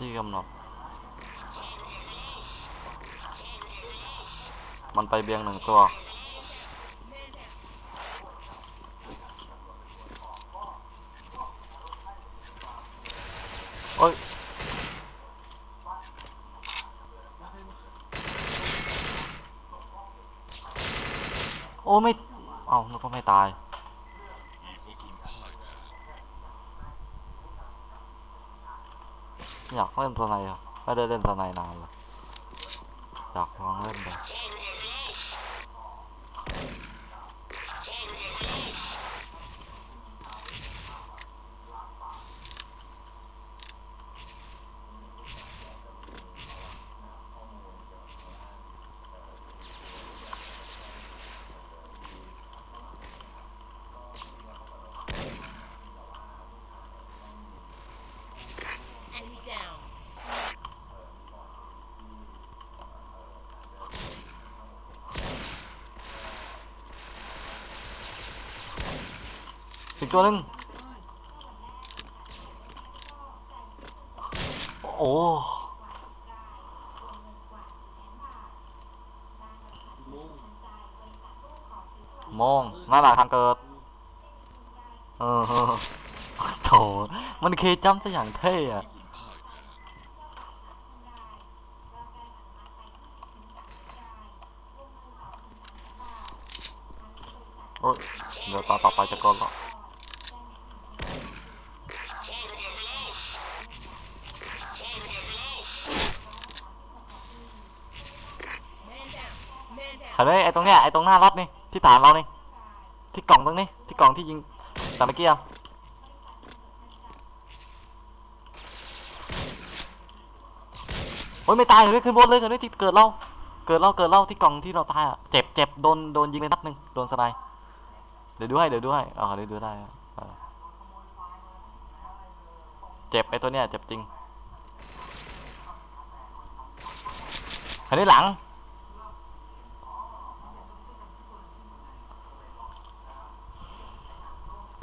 ที่กำหนด มันไปเบียงหนึ่งตัว โอ้ยโอ้ไม่ เอ้านึกว่าไม่ตาย อยากเล่นตัวไหนอะ ไม่ได้เล่นตัวไหนนานแล้วอยากลองเล่นดู Enemy down. อีก ตัวหนึ่งโอ้มองนั่นแหละทางเกิด เออโถมันเคจัมซะอย่างเท่อะโอ้ยเดี๋ยวตอนต่อไปจะกดแล้ว Man Man down. เฮ้ยไอ้ตรงเนี้ยไอ้ตรงหน้ารถนี่ที่ฐานเรานี่ที่กล่องตรงนี้ที่กล่องที่ยิงแต่เมื่อกี้อะโอ้ยไม่ตายเลยขึ้นบนเลยกันด้วยที่เกิดเราเกิดเราเกิดเราที่กล่องที่เราตายอะเจ็บเจ็บโดนโดนยิงไปนัดหนึ่งโดนสไนด์เดี๋ยวดูให้เดี๋ยวดูให้อ๋อเดี๋ยวดูได้เออเจ็บไอ้ตัวเนี้ยเจ็บจริงอันนี้หลัง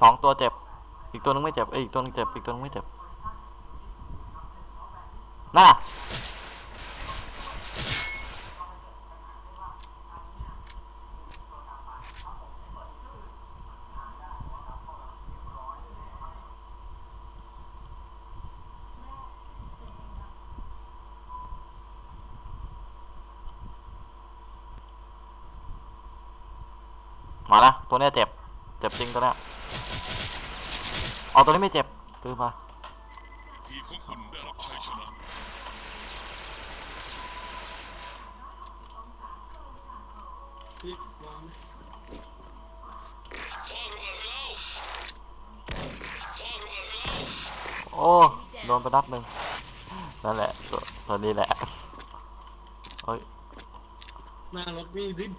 สองตัวเจ็บ อีกตัวนึงไม่เจ็บเอ้ยอีกตัวนึงเจ็บ อีกตัวนึงไม่เจ็บนั่นน่ะมาละตัวเนี้ยเจ็บ เจ็บจริงตัวเนี้ย อ๋อตัวนี้ไม่เจ็บตือมาทีมของคุณได้รับชัยชนะพี่วางโอ้โดนไปนัดหนึ่งนั่นแหละตัวตัวนี้แหละเฮ้ยหน้ารถมีดิ้น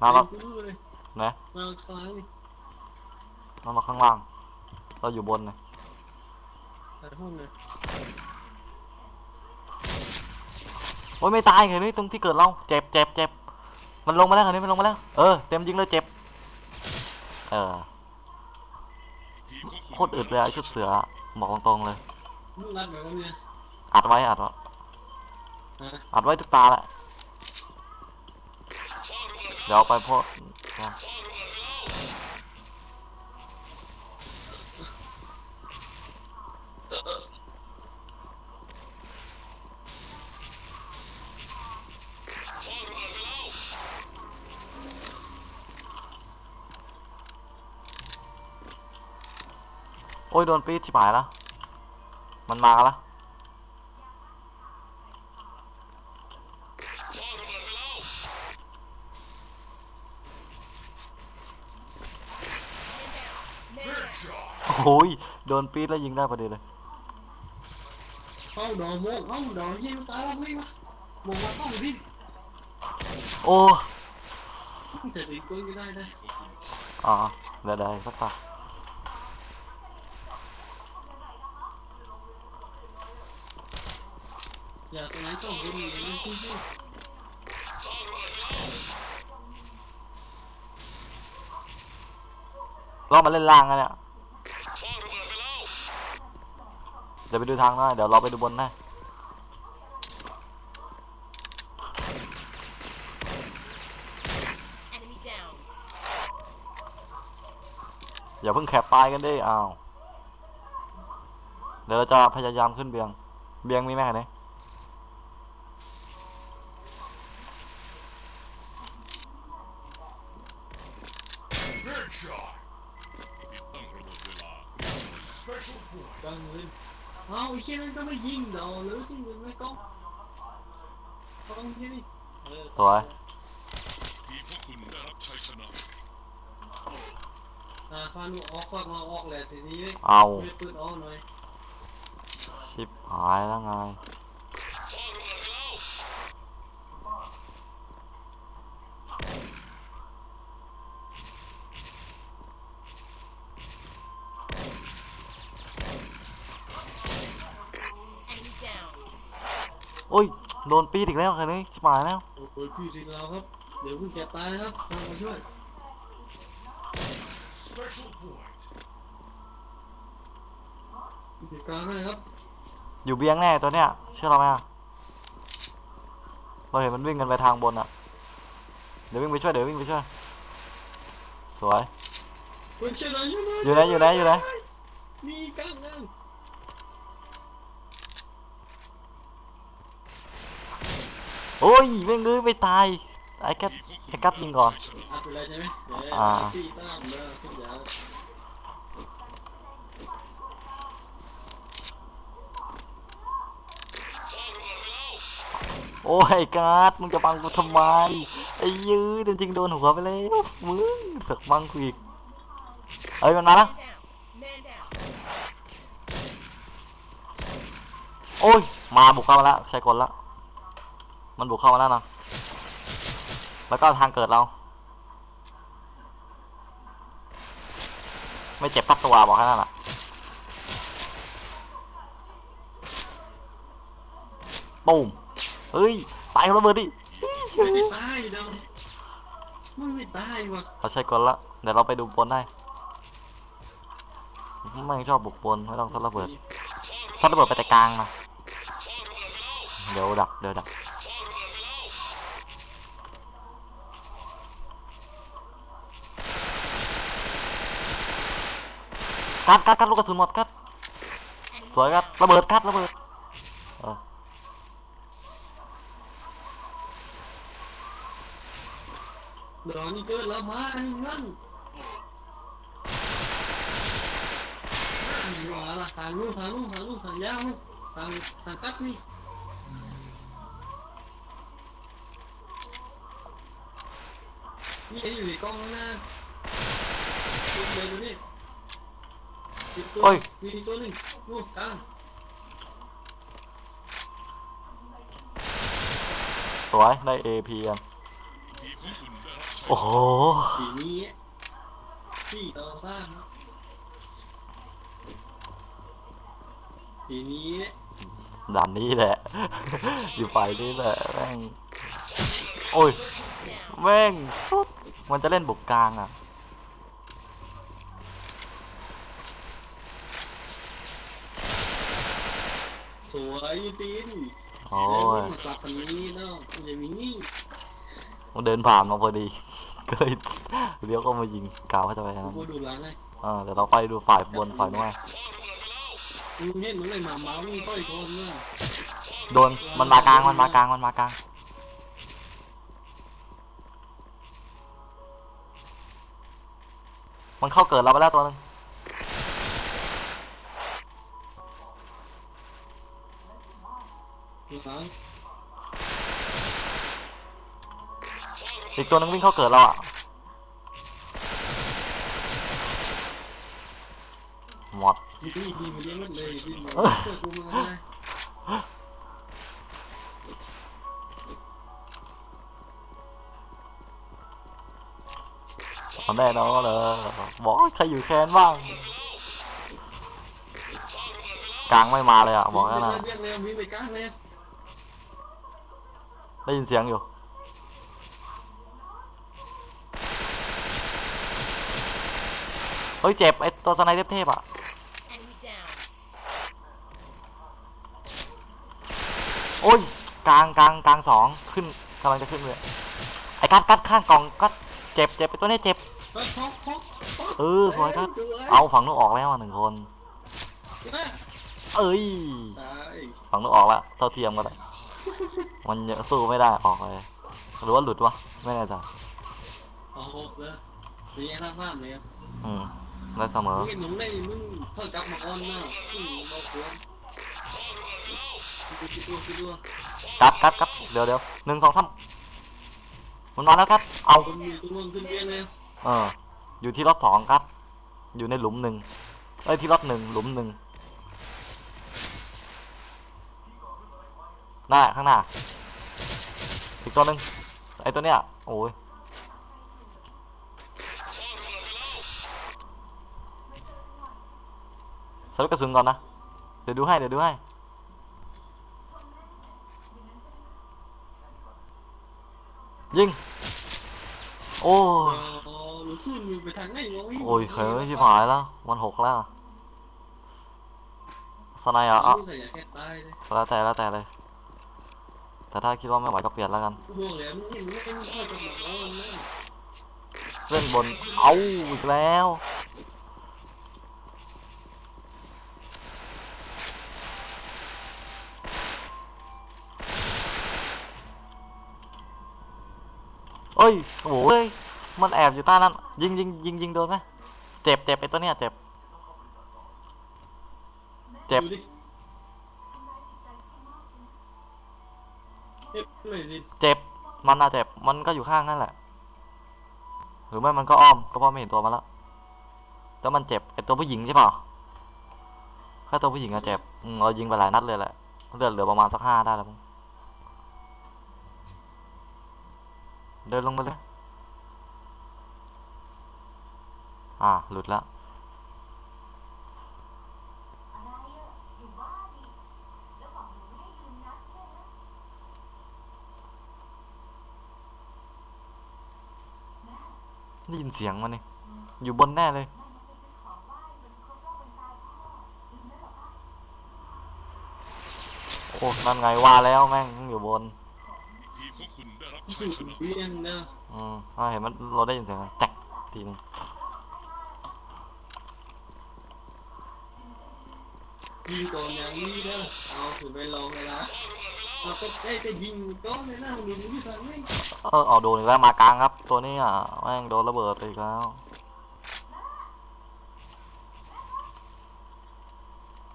หน้ารถปื้อเลยนะหน้ารถคล้ายนี่เรามาข้างล่าง เราอยู่บนนะแต่ห้องเลยโอ้ยไม่ตายเห็นไหมตรงที่เกิดเราเจ็บเจ็บเจ็บมันลงมาแล้วเห็นไหมมันลงมาแล้ว เออเต็มยิงเลยเจ็บ เออทีมของคุณโคตรอึดเลยอะไอ้ชุดเสือบอกตรงๆเลยมึงรัดแบบว่าเนี่ยอัดไว้อัดไว้ฮะอัดไว้ทุกตาแหละเดี๋ยวเอาไปพว โอ้ยโดนปีดชิบหายแล้ว มันมากันแล้ว Man down. โอ้ยโดนปีดแล้วยิงได้พอดีเลยเอ้าดอกโมกเอ้าดอกยิงตายแล้วไม่วะมองมาต้องดิ้นโอ้แต่อีกตัวก็ได้ได้อ่าได้ได้สักตา อย่าตัวนี้ต้องดิ้นอย่างจริงเรามาเล่นล่างกันเนี่ยเดี๋ยวไปดูทางหน่อยเดี๋ยวเราไปดูบนให้ Enemy down. อย่าเพิ่งแคปตายกันดิอ้าว เดี๋ยวเราจะพยายามขึ้นเบียง เบียงมีแม่ไหน ติดตั้งระเบิดเวลา Special point. ดังเลยเอาไอ้เชี่ยนั่นก็ไม่ยิงเดาหรือจริงมันไม่ก้องก้องที่นี่เออสวยทีมของคุณได้รับชัยชนะอ่าพานุออกฟักมาออกแหละทีนี้เอาไม่ปืนออกหน่อยชิบหายแล้วไง พ่อระเบิดไปแล้ว Enemy down. โอ้ยโดนปีดอีกแล้วคันนี้ชิบหายแล้วโอ้โหพี่สิเราครับ เดี๋ยวเพิ่งจะตายนะครับทางมาช่วย Special point. มีกลางให้ครับ อยู่เบียงแน่ตัวเนี้ยเชื่อเราไหมอะเราเห็นมันวิ่งกันไปทางบนอะเดี๋ยววิ่งไปช่วยเดี๋ยววิ่งไปช่วยสวยเฮ้ยช่วยหน่อยช่วยหน่อยอยู่ไหนอยู่ไหนอยู่ไหนมีกลางนั่ง โอ้ยแม่งเลยไม่ตายไอ้แค่ไอ้กัดยิงก่อนอัดไปเลยใช่ไหมเดี๋ยวอ่าตีตามเด้อทุกอย่างโอ้ยไอ้กัดมึงจะบังกูทำไมไอ้ยื้อจริงๆโดนหัวไปแล้วมึงเสือกบังกูอีกเอ้ยมันมาแล้ว Man down. Man down. โอ้ยมาบุกเข้ามาแล้วใช้กลแล้ว มันบุกเข้ามาแล้วนะแล้วก็ทางเกิดเรา ไม่เจ็บปักตัวบอกแค่นั้นแหละปุ้มเฮ้ย ตายคนระเบิดดิไม่ตายเด้อมึงไม่ตายว่ะเราใช้กลละ เดี๋ยวเราไปดูบนได้ ไม่งชอบบุกบนไม่ต้องซัดระเบิดซัดระเบิดไปแต่กลางนะเดี๋ยวดัก เดี๋ยวดัก กัดกัดกัดลูกกระสุนหมดกัดสวยกัดระเบิดกัดระเบิดเออเดี๋ยวนี่เกิดแล้วมาไอ้เงินมาละทางนู้ทางนู้ทางนู้ทางยาวนู้นทางทางกัดนี่นี่อยู่ในกล้องหน้าติดเลยดูนี่ ติดตัวโอ้ย มีอีกตัวหนึ่งนู่นกลางสวยได้ AP กันทีมของคุณได้รับชัยโอ้โห สีนี้ที่ต่อสร้างครับสีนี้ด่านนี้แหละ อยู่ฝ่ายนี้แหละแม่ง โอ้ย แม่งสุดมันจะเล่นบุกกลางอะ สวยตีนโอ้ยสับอันนี้เนาะอย่างนี้มันเดินผ่านมาพอดี ก็เลยเลี้ยวก็มายิงกาวเขาจะไปนั้นกูดูหลังไงอ่าเดี๋ยวเราไปดูฝ่ายบนฝ่ายนู้นมึงเห็นมึงเลยมาเมาส์มึงต่อยคนเนี่ยโดนมันมากลางมันมากลางมันมากลางมันเข้าเกิดเราไปแล้วตัวหนึง หลังอีกตัวหนึงวิ่งเข้าเกิดเราอะหมดทีนี้ทีมันเลี้ยงมันเลยทีมันเพื่อกูมึงไงเอาแน่นอนเลยบอกใครอยู่แคนบ้างกลางไม่มาเลยอะบอกแค่นั้นเรียกเร็ววิ่ง ไปกลางเลยได้ยินเสียงอยู่เฮ้ยเจ็บไอตัวสไนเทพเทพๆอะ Enemy down. โอ้ยกลางกลางกลางสองขึ้นกำลังจะขึ้นเลยไอ้กัดกัดข้างกล่องกัดเจ็บเจ็บไอตัวเนี้ยเจ็บก็ท็อกท็อกเออสวยกัดสวยเอาฝั่งนู้นออกแล้วอะหนึ่งคน เอ้ยตายฝั่งนู้นออกแล้วเท่าเทียมกันเลย มันเยอะสู้ไม่ได้ออกเลย หรือว่าหลุดวะ ไม่แน่ใจเอาหกเลยมีแค่ท่าภาพเลยครับอืมได้เสมอ มึงเห็นมึงได้มึงเท่ากับมาออนหน้ามึงมาควรคิดตัวคิดตัวกัดกัดกัดเดี๋ยวเดี๋ยวหนึ่งสองสามมันมาแล้วครับ เอา คนมีตัวมึงขึ้นเบียงเลยเออ อยู่ที่รถสองครับ อยู่ในหลุมหนึ่งเอ้ยที่รถหนึ่งหลุมหนึ่งหน้าข้างหน้า อีกตัวหนึ่งไอ้ตัวเนี้ยโอ้ยสรุปกระสุนก่อนนะ เดี๋ยวดูให้ เดี๋ยวดูให้ยิง โอ้ยอ๋อรู้สึกมึงไปทางไหนวะโอ้ยเคยชิบหายแล้วมันหกแล้วสไนด์อะอะใส่แค่ตายเลยแล้วแต่แล้วแต่เลย แต่ถ้าคิดว่าไม่ไหวก็เปลี่ยนแล้วกัน เล่นบน เอาอีกแล้ว เอ้ยโอ้ย มันแอบอยู่ใต้นั้น ยิงยิงยิงยิงโดนไหมเจ็บเจ็บไอ้ตัวเนี้ยเจ็บ เจ็บ เจ็บเจ็บ มันน่าเจ็บ มันก็อยู่ข้างนั่นแหละ หรือไม่มันก็อ้อม ก็เพราะไม่เห็นตัวมันแล้วแต่มันเจ็บไอตัวผู้หญิงใช่เปล่าแค่ตัวผู้หญิงอะเจ็บเรายิงไปหลายนัดเลยแหละ เลือดเหลือประมาณสักห้าได้แล้วมั้งเดินลงมาเลย อ่า หลุดแล้ว ได้ยินเสียงมันนี่อยู่บนแน่เลย โอ้นั่นไงว่าแล้วแม่งอยู่บนทีมของคุณได้รับถูชัยกชนะเบียงนะอืมอ่าเห็นมันเราได้ยินเสียงแตกทีนึงยิงก่อนอย่างนี้เด้อเอาถือไปลองเลยนะ เอาก็ได้แต่ยิงก้อนเลยนะมึงดูที่ทางไหนเออเอาโดนอีกแล้วมากลางครับ ตัวนี้อะแม่งโดนระเบิดไปอีกแล้ว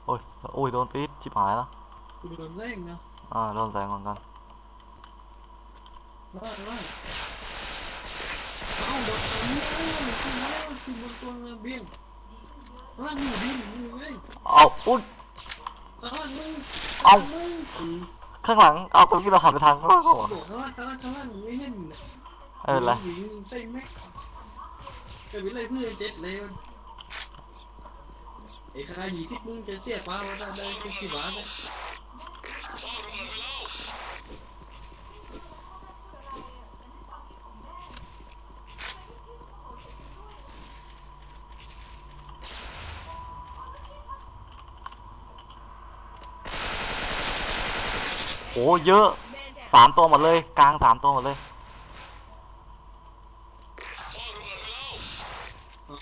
โอ้ยโอ้ยโดนปี๊ดชิบหายแล้วกูโดนแรงนะอ่าโดนแสงเหมือนกันล่างล่างเอาโดนอันนี้เอาขึ้นมาขึ้นบนตัวเบียงล่างมึงบินมึงเลยเอาอุ้ยข้างล่างมึงเอามึงอืม ข้างหลังเอาตัวที่เราหันไปทางข้างหลังโดดข้างล่างข้างล่างข้างล่างมึงไม่เห็นนะเออไรยิงใส่แม็กจะไปเลยเพื่อนเจ็ดเลยไอ้ค่ายี่สิบมึงจะเสียฟ้าว่าได้ได้กี่บาทเนี่ย โอ้เยอะ Man down. สามตัวหมดเลย กลางสามตัวหมดเลยเอา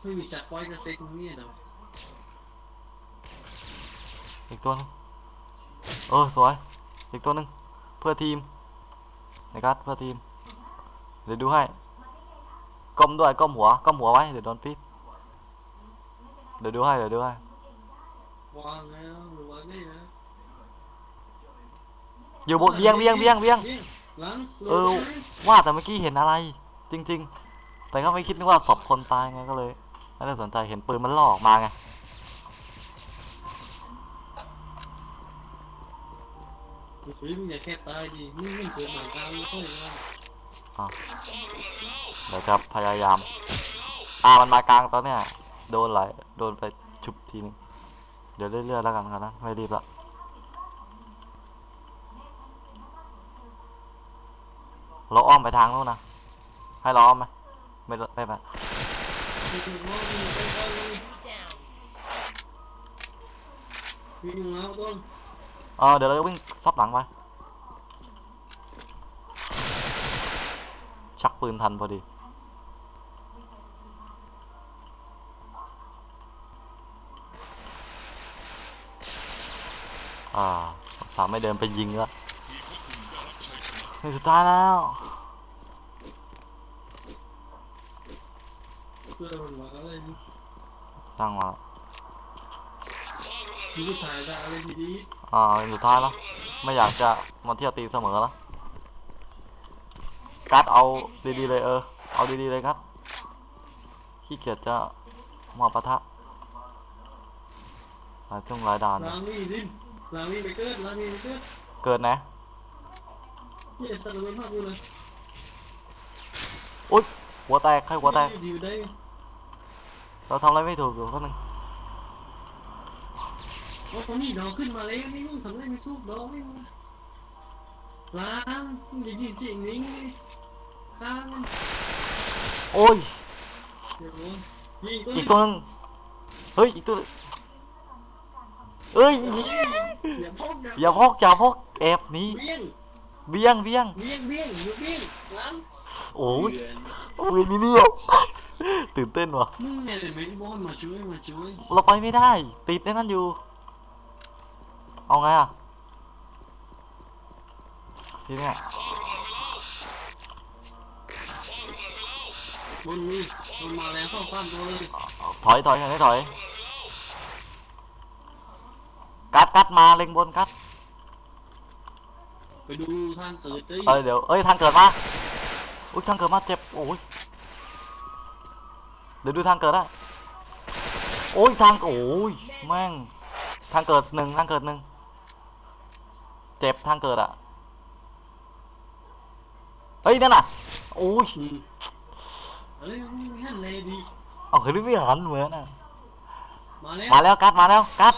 ไม่มีจัดไว้จะเซ็กมึงเนี่ยเนาะอีกตัวหนึงเออสวยอีกตัวหนึงเพื่อทีมนะครับเพื่อทีม เดี๋ยวดูให้ก้มด้วยก้มหัวก้มหัวไว้เดี๋ยวโดนปี๊ดเดี๋ยวดูให้เดี๋ยวดูให้วางแล้วหรือวางได้นะ อยู่บนเบียงเบียงเบียงเบียง หลังเออ ว่าแต่เมื่อกี้เห็นอะไร จริง ๆ แต่ก็ไม่คิดนึกว่าศพคนตายไงก็เลยไม่ได้สนใจเห็นปืนมันล่อออกมาไงเฮ้ยมึงอย่าแค่ตายดิมึงเห็นตัวหมาตามไม่ค่อยว่าเดี๋ยวจะพยายามอ่ามันมากลางตอนเนี้ยโดนไหลายโดนไปฉุบทีนึงเดี๋ยวเรื่อยๆแล้วกันครับนะไม่รีบละ เราอ้อมไปทางนู้นนะ ให้เราอ้อมไหมไม่ไม่ไปมีถึงว่ามีใกล้ๆเลย Enemy down. วิ่งแล้วต้นเออเดี๋ยวเราวิ่งซับหลังไปชักปืนทันพอดีอ่าสามไม่เดินไปยิงแล้ว สุดท้ายแล้วเพื่อมันว่าอะไรนี่ตั้งมาที่ผู้ชายได้อะไรดีอ่าในสุดท้ายแล้วไม่อยากจะมาเที่ยวตีเสมอแล้วกัดเอาดีๆเลยเออ เอาดีๆเลยครับขี้เกียจจะมาปะทะหลายช่วงหลายด่านๆลามีดิลามีไปเกิดลามีไปเกิดเกิดนะ เย้สัตว์เลยมากกูเลยอุ๊ยหัวแตกใครหัวแตกอยู่ได้เราทำอะไรไม่ถูกอยู่คนหนึ่งโอ้นี่ดอกขึ้นมาแล้วนี่มึงทำอะไรไม่ถูกดอกนี่มึงล้างมึงอย่ายิงจริงนี่ล้างโอ้ยเดี๋ยวยิงตัวอีนี้กตัวหนึงเฮ้ยอีกตัวเอ้ยอย่าพกอย่าพกอย่าพกแอบหนี เบี้ยงเบี้ยงเบี้ยงเบี้ยงเบี้ยงอยู่เบี้ยงล้างโอ้ยโอ้ยนี่เนี่ยตื่นเต้นว่ะมึงเนี่ยเลยไม่บอลมาช่วยมาช่วยเราไปไม่ได้ ติดในนั้นอยู่ เอาไงอะทีเนี้ยบนมีบนมาแล้วเข้าข้ามตัวเลยถอยถอยถอยถอยกัดกัดมาเล็งบนกัด ไปดูทางเกิดดิเอ้ยเดี๋ยวเอ้ยทางเกิดมาอุ้ยทางเกิดมาเจ็บโอ้ยเดี๋ยวดูทางเกิดได้โอ้ยทางโอ้ยแม่งทางเกิดหนึ่งทางเกิดหนึ่งเจ็บทางเกิดอะเฮ้ยนั่นน่ะโอ้ยอืมเอ้ยมึงหันเลยดีเอาคือไม่หันเหมือนอะมาแล้วมาแล้วกัดมาแล้วกัด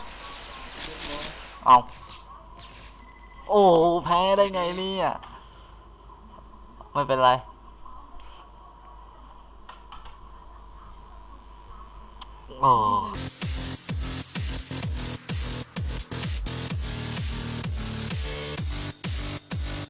เรียบร้อยเอา โอ้แพ้ได้ไงเนี่ยไม่เป็นไรโอ้